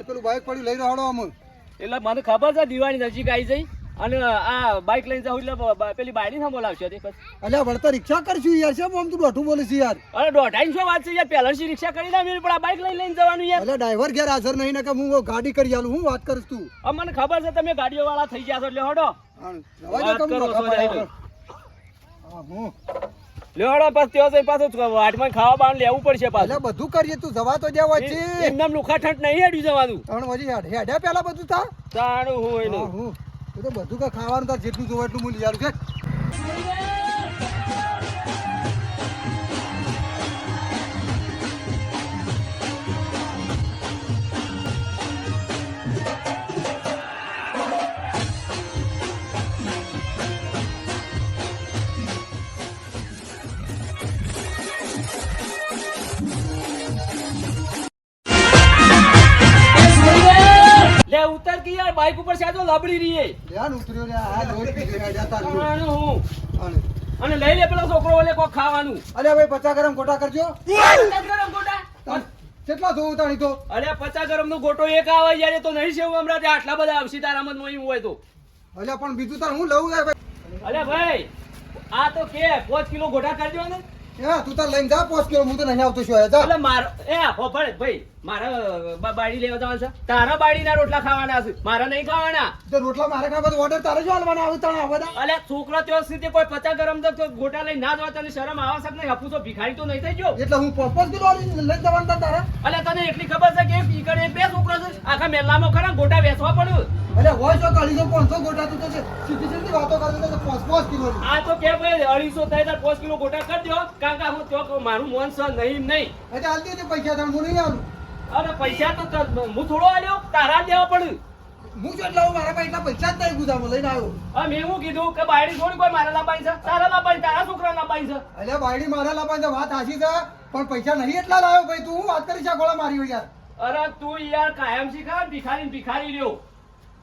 અને પેલું બાઇક પડ્યું લઈ રહ્યો અમે એટલે મને ખબર છે દિવાળી નજીક આવી જઈ અને આ બાઇક લઈને જાઉં એટલે પેલી બાયડી ના બોલાવશે તે. અલ્યા વળતા રિક્ષા કરશું યાર છે આમ તું દોઢું બોલે છે યાર? અરે દોઢાઈ શું વાત છે યાર પહેલાથી રિક્ષા કરી ના પણ આ બાઇક લઈને લઈને જવાનું યાર. એટલે ડ્રાઈવર ઘેર હાજર નહીં ને કે હું ગાડી કરી આલું હું વાત કરું તું? મને ખબર છે તમે ગાડીઓ વાળા થઈ ગયા છો એટલે હડો. હા, જવા દે વાત કરો નોખા પાછો હડો પછી ત્યાં જઈને પાછું વાટમાં ખાવા. બાણ લેવું પડશે પાછું. બધું કરીએ તું જવા તો દે છે એમનામ લુખાઠંડ નહીં હેડ્યું જવાનું. ત્રણ વજે હેડ હેડ્યા પેલા બધું થા તાણું હું હા, એનું હું તો બધું કા ખાવાનું તાર જેટલું જોવા એટલું મૂલ્ય લઈ છે ઉતર ઉપર છે તો લબડી રહી હે. ઉતર્યો લે આ લોહી પી ગયો હેડ્યા હું. અને અને લઈ લે પેલો છોકરો ઓલે કોક ખાવાનું. અરે ભાઈ પચાસ ગરમ ગોટા કરજો. ગરમ ગોટા? કેટલા જોવું તાણી તો? અરે પચાસ ગરમ નો ગોટો એક આવે યાર તો નહીં છે હમણાં આટલા બધા આવશે તારા જ મોહી હોય તો. અલ્યા પણ બીજું તાર હું લઉં યાર ભાઈ? અરે ભાઈ આ તો કે પાંચ કિલો ગોટા કરજો ને. હા તું તાર લઈને જા પોસ કિલો. હું તો નહીં આવતો છું જા. એટલે માર એ હોભળ ભાઈ. મારા બ- બાયડી લેવા જવાનું છે. તારા બાડીના રોટલા ખાવાના છે. મારા નહીં ખાવાના. તો રોટલા મારે ખાવા ઓર્ડર તારે જો હાલવાના આવે તાણે બધા? અલે છોકરો ત્યાં સુધી કોઈ પચાસ ગરમ તો ગોટા લઈ ના જવા તને શરમ આવે છે નહીં? હપુ તો ભિખારી તો નહીં થઈ ગયો. એટલે હું પોસ પોસ કિલો લઈને લઈને જવાનું તારે? અલે તને એટલી ખબર છે કે ઈ કણે બે છોકરા છે? આખા મેલામાં ખરા ગોટા વેચવા પડ્યું. અલ્યા હોય તો અઢીસો પાંચસો ગોટા તું તો સીધી સીધી વાતો તો પોસ પોસ કિલો આ તો કે ભાઈ અઢીસો થાય પાંચ કિલો ગોટા કરી દો કારણ કે હું તો મારું મન છે નહીં નહીં. એટલે હાલતી પૈસા હું નહીં આલું અરે પૈસા તો હું થોડો આલ્યો તારા દેવા પડ્યું હું જો લાવું મારા પાસે એટલા પૈસા જ નહીં ગુજામાં લઈને આવ્યો. હા મેં હું કીધું કે બાયડી થોડી કોઈ મારા લાપાઈ છે? તારા લાપાઈ તારા છોકરા લાપાઈ છે? એટલે બાયડી મારા લાપાઈ છે વાત હાચી છે પણ પૈસા નહીં એટલા લાવ્યો ભાઈ તું વાત કરી છે ગોળા મારી યાર. અરે તું યાર કાયમ શીખા ભિખારી ને ભિખારી રહ્યો.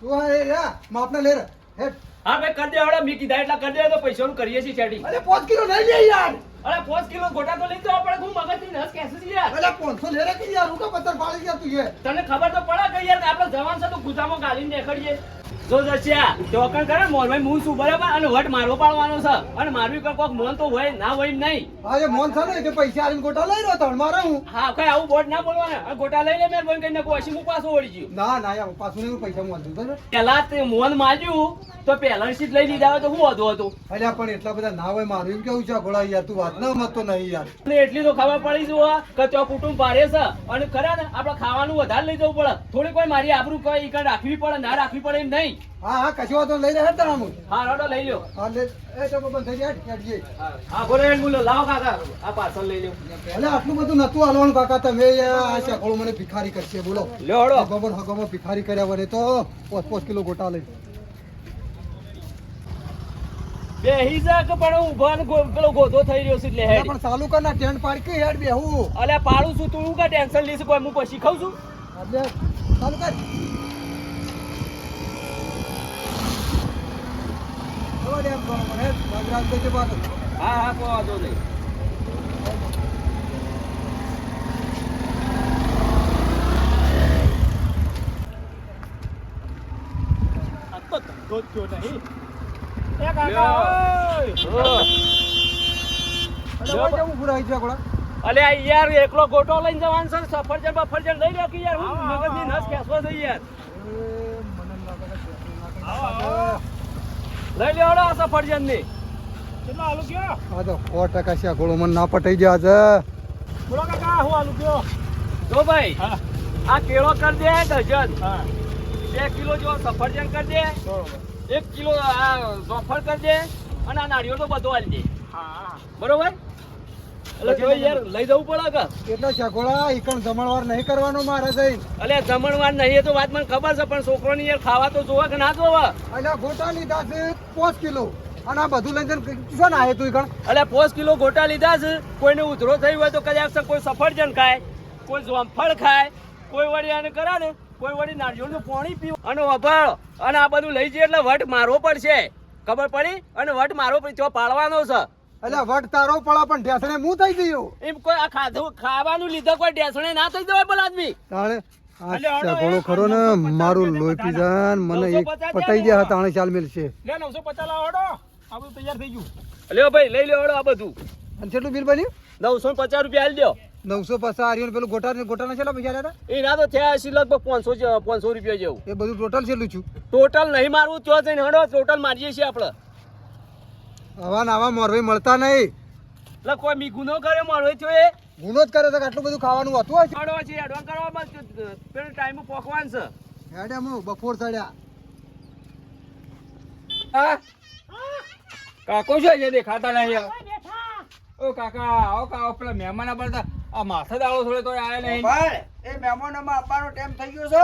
તું એ રે માપને લે રે હેઠ. હા ભાઈ કર દે હવે મેં કીધા એટલા કરી દે તો પૈસાનું કરીએ છીએ સેટિંગ અરે પાંચ કિલો નહીં લે યાર. અરે પાંચ કિલો ગોટા તો લઈ જવા પડે હું મગજથી નસ કેસે છે યાર. અલ્યા પાંચસો લે રે કે યાર? હું કા પત્તર પાડી ગયા તું એ તને ખબર તો પડે કે યાર આપણે જવાન છે તો ગુજામાં ગાલીને દેખાડીએ. જો જશિયા ચોકણ કરે મોરભાઈ હું છું બરાબર અને વટ મારવો પાડવાનો છે. અને મારવી કર કોક મોન તો હોય ના હોય નહીં. હા મોન છે ને કે પૈસા આલીને ગોટા લઈ રહ્યો તણ મારે હું? હા કઈ આવું બોટ ના બોલવાના. ગોટા લઈ લે મેં બોલ કઈ હસી હું પાછો ઓડી ગયો? ના ના યાર પાછું નહીં પૈસા મોન દઉં પેલા તે મોન માર્યું તો પેલા સીટ લઈ લીધા હોય તો હું વધુ હતું. અલ્યા પણ એટલા બધા ના હોય મારું એમ કેવું છે ગોળા યાર તું વાત ના મત તો નહીં યાર. એટલી તો ખબર પડી જુઓ કે તો કુટુંબ ભારે છે. અને ખરા ને આપણે ખાવાનું વધારે લઈ જવું પડે. થોડી કોઈ મારી આબરૂ કઈ ઈ રાખવી પડે ના રાખવી પડે એમ નહીં. હા હા કશો વાંધો લઈ રહ્યા તણ હું હા રોડો લઈ લ્યો. હા લે. એ તો બંધ થઈ જાય હા બોલે બોલો લાવો કાકા. આ પાર્સલ લઈ લ્યો. એટલે આટલું બધું નતું હાલવાનું કાકા. તમે આ શાકોળો મને ભિખારી કરશે બોલો. લ્યો હડો ગોબર હગોમાં ભિખારી કર્યા વરે તો પોચ પોચ કિલો ગોટા લઈ. બે હિસા કે પણ ઊભા ને પેલો ગોધો થઈ રહ્યો છે એટલે હેડ. પણ ચાલુ કર ના ટેન્ટ પાડ કે હેડ બેહું? અલ્યા પાડું છું તું કે ટેન્શન લીસ કોઈ હું પછી ખાઉં છું? એટલે ચાલુ કર હા હા કોઈ વાંધો નહીં. તો ધંધો જ નહીં. એ કાકા ઓય. અલ્યા ફુરાઈ છે ગોળા? અલે આ યાર એકલો ગોટો લઈને જવાનું છે સફરજન બફરજન લઈ લે કે યાર હું મગજની નસ ખેંચવો છે યાર. એ મને એમ લાગે કે શેઠું ના નાખે. લઈ લ્યો આ સફરજન આ તો સો છે શાકોળો મને ના પટાઈ ગયા છે. જો ભાઈ આ કેળો કર દે ડઝન. બે કિલો જો સફરજન કરી દે. એક કિલો આ જોફળ કરજે અને આ નાળિયો તો બધો દે બરોબર? એટલે લઈ જવું પડે કે એટલે શાકોળા ઈકણ જમણવાર નહીં કરવાનો મારે જઈને અલે જમણવાર નહીં એ તો વાત મને ખબર છે પણ છોકરોની યાર ખાવા તો જોવા કે ના જોવા? અલ્યા ગોટા લીધા છે પાંચ કિલો. અને આ બધું લઈને શું ના તું ઈકણ? એટલે પાંચ કિલો ગોટા લીધા છે કોઈને ઉધરો થઈ હોય તો કદાચ કોઈ સફરજન ખાય કોઈ જોમફળ ખાય કોઈ વળી આને કરા ને કોઈ વળી નારિયેળનું પાણી પીવું. અને વભાળ. અને આ બધું લઈ જઈએ એટલે વટ મારવો પડશે. ખબર પડી? અને વટ મારવો પડી તો પાડવાનો છે. એટલે વટ તારો પડે પણ ઢેસણે હું થઈ ગયો? એમ કોઈ આ ખાધું ખાવાનું લીધા કોઈ ઢેસણે ના થઈ જવાય પેલા આદમી તાણે આ ખરો ને નવસો પચાસ મારું રૂપિયા લોહી દે મને એક પટાઈ ગયા. તાણે ચાલ મેલશે. લે નવસો પચાસ લાવો હડો આ બધું તૈયાર થઈ ગયું. લ્યો ભાઈ લઈ લ્યો આ બધું. અને કેટલું બિલ બન્યું? રૂપિયા આલી દો નવસો પચાસ આર્યું પેલું ગોટા ગોટાના કેટલા પૈસા લેતા એના તો થયા હશે લગભગ પાંચસો પાંચસો રૂપિયા જેવું. એ બધું ટોટલ છેલ્લું છું. ટોટલ નહીં મારવું તો જઈને હડો ટોટલ મારીએ છીએ આપણે. આવા નાવા મોરવે મળતા નહીં. એટલે કોઈ મી ગુનો કર્યો મારો થયો એ. ગુનો જ કર્યો તો આટલું બધું ખાવાનું હતું હશે? હડો છે એડવાન્સ કરવામાં પેલો ટાઈમ પોકવાનું છે. હેડે હું બપોર ચડ્યા. હા? કાકો છે જે દેખાતા નહીં? ઓ કાકા આવો કાકો પેલા મહેમાન આપણા આ માથે દાળો થોડે તો આયા નહીં. ભાઈ એ મહેમાનોમાં આપવાનો ટાઈમ થઈ ગયો છે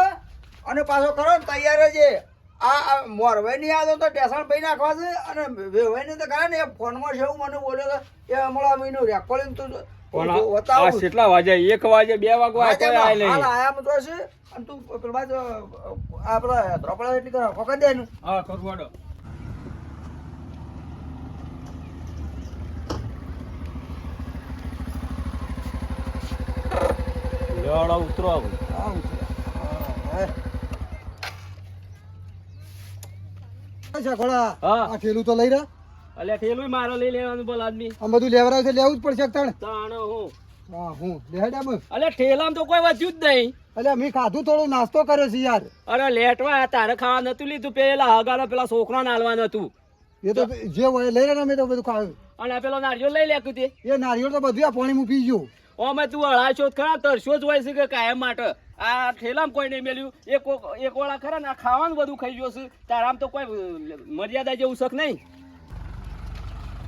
અને પાછો કરો ને તૈયાર જ આ આ મોરવાઈ ની યાદો તો ટેસણ પૈ નાખવા છે અને વેવાઈ ને તો કરે ને એ ફોનમાં છે એવું મને બોલ્યો તો એ હમણાં મહિનો રેકોર્ડિંગ તું પણ કેટલા વાગે એક વાગે બે વાગવા આયા નહીં. છે. અને તું પેલા આપડે ધ્રોપડા એટલી કરો કોકા દે હા વાડો ઉતરો આવું. હા. ઉતરે. હા, હે. અચ્છા ખોળા હા. આ ઠેલું તો લઈ રહ્યા અલ્યા ઠેલું મારો લઈ લેવાનું બોલ આદમી. આ બધું લેવરાવ છે લેવું જ પડશે તાણ. તાણ હું. હા હું. લેહડ્યા અલ્યા ઠેલામાં તો કોઈ વધ્યું જ નહીં. અલ્યા મેં ખાધું થોડો નાસ્તો કર્યો છે યાર. અરે લેટવા તારે ખાવા નતું લીધું. પેલા હગાનો પેલા છોકરા નાલવાનું હતું. એ તો જે હોય લઈ રહ્યા મેં તો બધું ખાયું અને પેલો નારિયેળ લઈ લેકું તે. એ નારિયેળ તો બધું આ પાણી મૂકી ગયું. ઓમે તું અળાશો શોધ ખરા તરશો જ હોય છે કે કાયમ માટે. આ ઠેલામાં કોઈ નહીં મેલ્યું. એક એક વાળા ખરા ને આ ખાવાનું બધું ખાઈ ગયો છે. તારામ તો કોઈ મર્યાદા જેવું શક નહીં.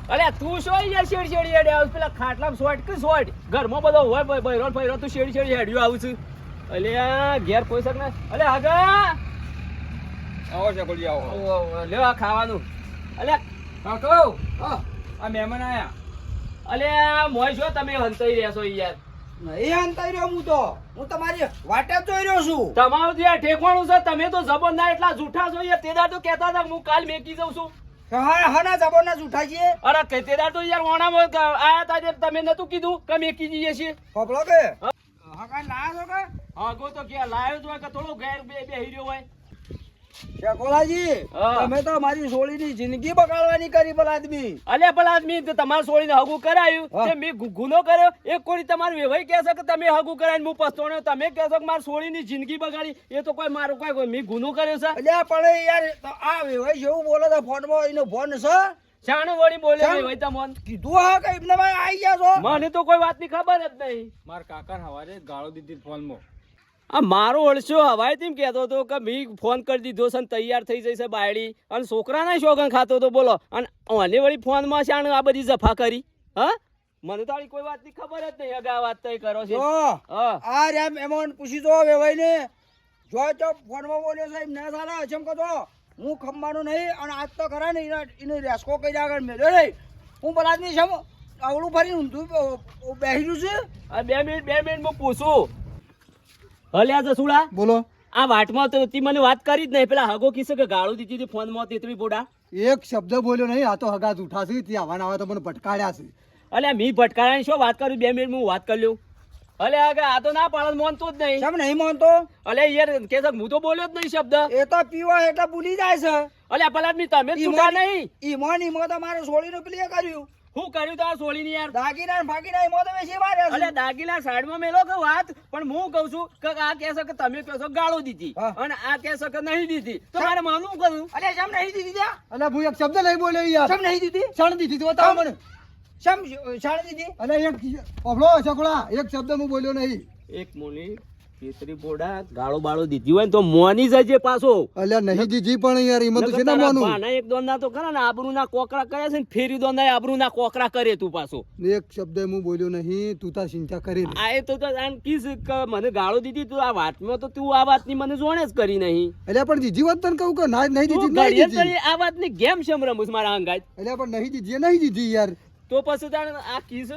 અરે તું શું અહીંયા શેડ શેડી હેડે આવું? પેલા ખાટલામાં સોટ કે સોટ? ઘરમાં બધો હોય બૈરો ને બૈરો તું શેડ શેડી હેડ્યું આવું છું. અલે ઘેર કોઈ શક ને? અલે આગા આવો છે બોલી આવો. લ્યો આ ખાવાનું. અલે કાકો આ મહેમાન આયા. અલે મોય છો તમે હંતાઈ રહ્યા છો યાર. નહીં હંતાઈ રહ્યો હું તો. હું તમારી વાટે જોઈ રહ્યો છું. તમારું જે ઠેકવાનું છે તમે તો જબરના એટલા જૂઠા છો યાર. તેદાર તો કહેતા હતા હું કાલ મેકી જઉં છું. હા હા જબરના જૂઠા છીએ. અરે તેદાર તો યાર ઓણામાં આયા તા તમે નતું કીધું કે મેકી જઈએ છીએ. ખોપડો કે? હા. ના છો કે? આગો તો કે લાયો હોય કે થોડો ગેર બે બે હીર્યો હોય. શેકોલાજી તમે તો મારી સોળીની જિંદગી બગાડવાની કરી ભલા આદમી અલ્યા પેલા આદમી તે તમારે હગું કરાયું. તે મેં ગુનો કર્યો એક કોઈ તમારું વેવાઈ કહે છે કે તમે હગું કરાવીને હું પસ્તાણ્યો તમે કહેશો કે મારી છોડીની જિંદગી બગાડી. એ તો કોઈ મારું કોઈ મેં ગુનો કર્યો છે. અલ્યા પણ યાર આ વેવાય જેવું બોલે તો ફોનમાં એનો ફોન છે? શાણું વળી બોલે? તમોન કીધું હા કે એમને ભાઈ આવી ગયા છો? મને તો કોઈ વાતની ખબર જ નહીં. મારા કાકા હવારે ગાળો દીધી ફોનમાં. આ મારો ઓળશો હવાય તેમ કહેતો હતો કે મેં ફોન કરી દીધો છે તૈયાર થઈ જશે બાયડી. અને છોકરાના શોખન ખાતો હતો બોલો. અને ઓને વળી ફોનમાં શાણ આ બધી જફા કરી? હા? મને તો આની કોઈ વાતની ખબર જ નહીં. અગા વાત તય કરો છે. આ રેમ મહેમાન પૂછી દો વેવાઈ ને જો તો ફોનમાં બોલ્યો સાહેબ ના સારા અચમ કહો હું ખંભાનો નહીં અને આજ તો ખરા ને એને રેસ્કો કરી આગળ મેળ્યો નહીં. હું નહીં છે આવડું ફરી ઊંધું બેસી રહ્યું છે. બે મિનિટ બે મિનિટ હું પૂછું. હલ્યા જસુડા બોલો. આ વાટમાં તો તી મને વાત કરી જ નહીં. પેલા હગો કિસ્સો કે ગાળો દીધી હતી ફોનમાં તેતરી બોડા એક શબ્દ બોલ્યો નહીં આ તો હગા જૂઠા છે ત્યાં આવવાના આવે તો મને ભટકાડ્યા છે. અલ્યા મી ભટકારાની શું વાત કરું? બે મિનિટ હું વાત કરી લઉં. અલે આગે આ તો ના પાડે મોનતો જ નહીં. કેમ નહીં માનતો? અલે યાર કે છે હું તો બોલ્યો જ નહીં શબ્દ. એ તો પીવા એટલે ભૂલી જાય છે. અલ્યા પેલા આદમી તમે છૂટા નહીં. ઈમોન ઈમો તો મારે સોળીનું પ્લે કર્યું. હું કર્યું તો આ સોળીની યાર દાગીના ને ફાગીના ઈમો તો વેચી માર્યા છે. અલ્યા દાગીના સાઈડમાં મેલો કે વાત પણ હું કહું છું કે આ કહે છે કે તમે કહો છો ગાળો દીધી અને આ કહે છે કે નહીં દીધી તો મારે માનવું કરું અલે શેમ નહીં દીધી ત્યાં અલે હું એક શબ્દ નહીં બોલ્યો યાર શેમ નહીં દીધી ક્ષણ દીધી તો બતાવો મને શેમ શાળી દીધી અલે એક પબડો છકડા એક શબ્દ હું બોલ્યો નહીં એક મોની કેતરી બોડા ગાળો બાળો દીધી હોય ને તો મોની જજે પાછો. અલ્યા નહીં દીધી પણ યાર એમાં તો છે ને તારા માનું? એક દોના તો ખરા ને આબરૂના કોકરા કરે છે ને ફેરી દોના આબરૂના કોકરા કરે તું પાછો. એક શબ્દ હું બોલ્યો નહીં તું તાર ચિંતા કરી આ એ તો તો આમ કીસ મને ગાળો દીધી તું આ વાતમાં તો તું આ વાતની મને જોણે જ કરી નહીં. અલ્યા પણ દીધી વાત તને કહું કે ના નહીં દીધી નહીં દીધી? આ વાતની ગેમ શેમ રમુસ મારા અંગાજ અલ્યા પણ નહીં દીધી નહીં દીધી યાર. તો પછી તારે આ કીસ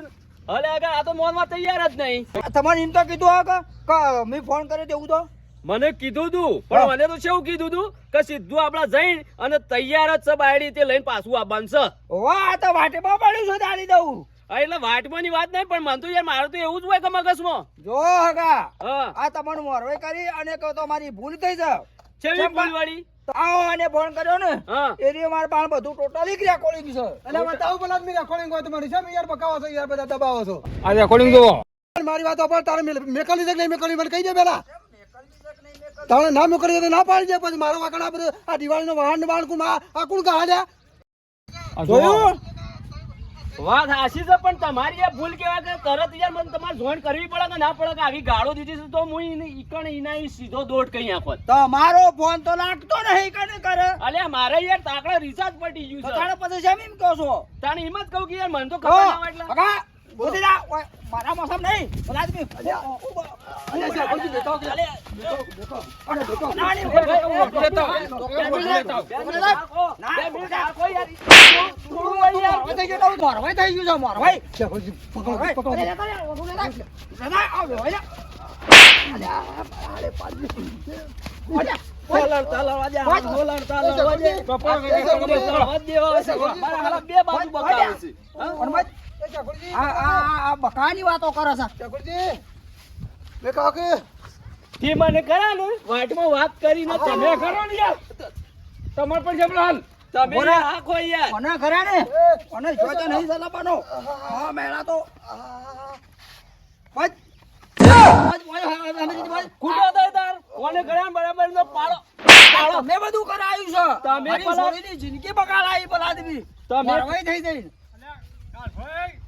હલે આગળ આ તો મોનમાં તૈયાર જ નહીં. તમારે એમ તો કીધું હા કે- મેં ફોન કર્યો તેવું તો? મને કીધું તું પણ મને તો શું કીધું તું? કે સીધું આપડા જઈને અને તૈયાર જ છે બાયડી તે લઈને પાછું આવવાનું છે. વાહ આ તો વાટે બહુ પડ્યું છે દાડી દઉં એટલે વાટમાંની વાત નહીં પણ મને તો યાર મારું તો એવું જ હોય કે મગજમાં. જો હગા હા. આ તમારું મોરવાઈ કરી અને કહો તો મારી ભૂલ થઈ છે. છેવી ચંપા. આવો અને ફોન કર્યો ને એ રીતે મારા પાસે બધું ટોટલી રેકોર્ડિંગ છે. એટલે બતાવું પેલા મેં રેકોર્ડિંગ હોય તમારી છે યાર બકાવો છો યાર બધા દબાવો છો. આ રેકોર્ડિંગ જુઓ મારી વાત પર તારે મેકલી છે નહીં મેકલી? મને કહી દે પેલા. તારે ના મેકલી તો ના પાડી દે પછી મારો વાકડ આ બધું આ દિવાળીનો વાહન ને વાહન કુણ આ આ કુણ કહા દે જોયું? વાત હાસી છે પણ તમારી એ ભૂલ કેવાય કે તરત યાર મને તમારે જોઈન કરવી પડે કે ના પડે કે આવી ગાળો દીધી છે તો હું ઈકણ ઈના સીધો દોડ કઈ આખો તમારો ફોન તો લાગતો નહીં કને કરે અલ્યા મારે યાર તાકડા રિચાર્જ પડી ગયું છે તારે પછી જેમ એમ કહો છો તાણી હિંમત કહું કે યાર મને તો ખબર ના એટલે હગા, ઉઠી જા. મારા મોસમ નહીં પેલા આદમી. અલે અલ્યા, સાહેબ, બોલજી, અલે દેતો અલે, અરે, દેતો ના, નહીં, દેતો દેતો. ના. બે મિનિટ રાખો યાર. થોડું હોય યાર. મોરવાઈ થઈ ગયું તો મોરવાઈ થઈ ગયું છે, મોરવાઈ. પકડો. પકડો. અરે, લેતા જા, ઓલું લેતા. લેતા, આ વેવાઈ જા. અલ્યા, અરે, પાડી. ઓજા, બકાની વાતો કરે છે. ઠાકોરજી, મેં કહા કે? તે મને કરા ને વાટમાં વાત કરીને તમે કરો ને યાર. તમારે પણ છે હાલ. તમે રાખો યાર. મને ખરા ને? મને જોતો નહીં સલાપવાનો હા મેળા તો. ભાઈ ભાઈ, ભાઈ, હા, હા, હા, ભાઈ. ખૂટો થાય તાર. કોને કર્યા બરાબર નો પાડો. પાડો તમે બધું કરાયું છે. તમે છોરીની જિંદગી બગાડાઈ પેલા આદમી. તમે- થઈ જઈ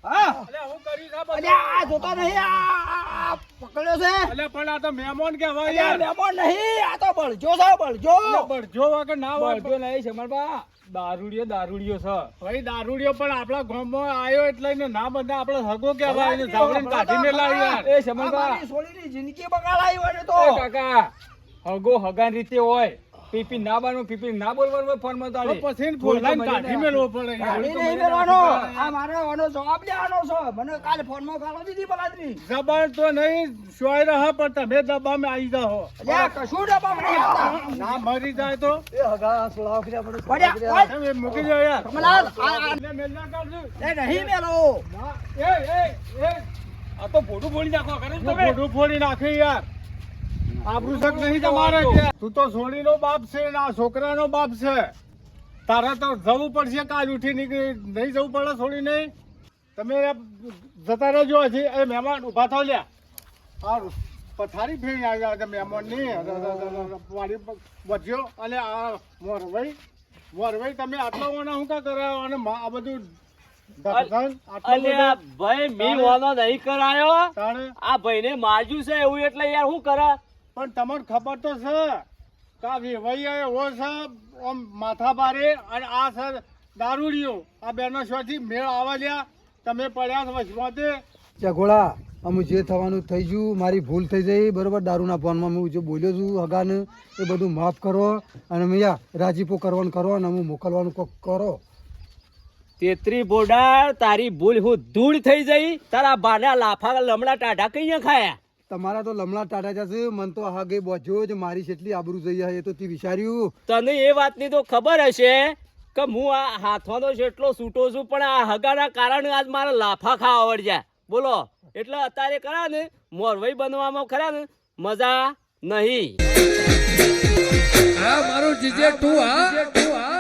હા. અલ્યા, હું કર્યું આ આ જોતો નહીં આ આ- પકડ્યો છે? એટલે પણ આ તો મહેમાન કે હવે યાર. મહેમાન નહીં આ તો બળજો છે બળજો. બળજો વગર ના હોય. બળજો નહીં સમરબા દારૂડિયો દારૂડિયો છે. ભાઈ દારૂડિયો પણ આપણા ગામમાં આવ્યો એટલે એને ના બધા આપણે હગો હવે એને ઝાવડીને કાઢીને લાવી યાર. એ સમરબા મારી જિંદગી બગાડાઈ હોય ને તો. કાકા હગો હગાન રીતે હોય. પીપી ના બાનું પીપી ના બોલવાનું ફોનમાં તો પછી બોલાઈને કાઢી. મેળવો પડે. યાર. નહીં મેળવાનો. આ મારો આનો જવાબ લેવાનો છો. મને કાલે ફોનમાં ગાળો દીધી બલાદરી. જબર તો નહીં સોય રહે પણ તમે મે આવી જાઓ. અલ્યા કશું ડબ્બા મે ના મરી જાય તો? એ હગા સોળા ફર્યા પડે પડ્યા તમે મૂકી જાઓ યાર. કમલાલ, આ- આ- એટલે મેલ ના કાઢજો. એ નહીં મેલો. એ, એ, એ, આ તો ભોડું બોલી નાખો કરે તમે? મોઢું ફોડી નાખી યાર. આબરૂ શક નહીં તમારે તું તો સોડીનો બાપ છે ને આ છોકરાનો બાપ છે. તારે તો જવું પડશે કાલ ઉઠી નીકળી. નહીં જવું પડે સોની નહીં તમે જતા રહેજો હજી. એ મહેમાન ઊભા થાવ લ્યા. સારું પથારી ફેરી આવ્યા હતા મહેમાનની વાડી વધ્યો અને આ મોરભાઈ મોરભાઈ તમે આટલા ઓના શું કા કરાયો? અને આ બધું ભાઈ મી વાનો નહીં કરાયો. આ આ ભાઈને માજુ છે એવું એટલે યાર શું કરે પણ તમને ખબર તો છે કે આ વેવાઈ એવો છે આમ માથા ભારે અને આ છે દારૂડિયો. આ બેનો શોથી મેળ આવવા લ્યા. તમે પડ્યા છો વચમાંથી. ચગોળા અમુક જે થવાનું થઈ ગયું મારી ભૂલ થઈ જઈ બરોબર? દારૂના ફોનમાં હું જે બોલ્યો છું હગાને એ બધું માફ કરો અને મૈયા રાજીપો કરવાનું કરો અને હું મોકલવાનું કોક કરો. તેત્રી બોડા તારી ભૂલ હું ધૂળ થઈ જઈ તારા બાના લાફા લમડા ટાઢા કઈ ખાયા? તમારા તો લમણા ટાટા જશે મન તો હાગે બોજો જ મારી જેટલી આબરૂ જઈ હે એ તો તે વિચાર્યું. તને એ વાતની તો ખબર હશે કે હું આ હાથવાનો જેટલો છૂટો છું પણ આ હગાના કારણે આજ મારા લાફા ખાવા આવડ્યા બોલો એટલે અત્યારે કરા ને મોરવાઈ બનવામાં ખરા ને મજા નહીં. હા મારું જીજે તું હા?